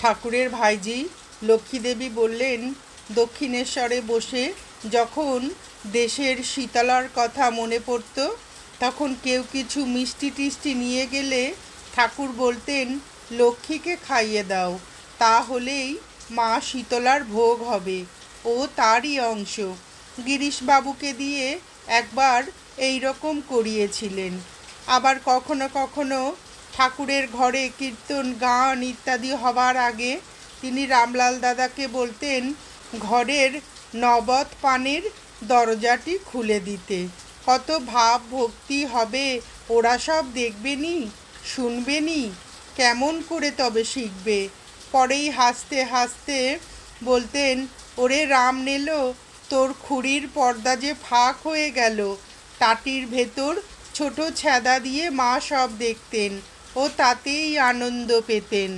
ঠাকুরের ভাইজি লক্ষ্মীদেবী বললেন, দক্ষিণেশ্বরে বসে যখন দেশের শীতলার কথা মনে পড়ত, তখন কেউ কিছু মিষ্টি টিষ্টি নিয়ে গেলে ঠাকুর বলতেন, লক্ষ্মীকে খাইয়ে দাও তাহলেই মা শীতলার ভোগ হবে, ও তারই অংশ। গিরিশবাবুকে দিয়ে একবার এই রকম করিয়েছিলেন। আবার কখনো কখনো ঠাকুরের ঘরে কীর্তন, গান ইত্যাদি হবার আগে তিনি রামলাল দাদাকে বলতেন, ঘরের নবদ পানের দরজাটি খুলে দিতে। কত ভাব ভক্তি হবে, ওরা সব দেখবেনি, শুনবেনি, কেমন করে তবে শিখবে? পরেই হাসতে হাসতে বলতেন, ওরে রাম নেলো, তোর খুঁড়ির পর্দা যে ফাঁক হয়ে গেল টাটির ভেতর ছোট ছ্যাদা দিয়ে মা সব দেখতেন। ও তাতেই আনন্দ পেতেন।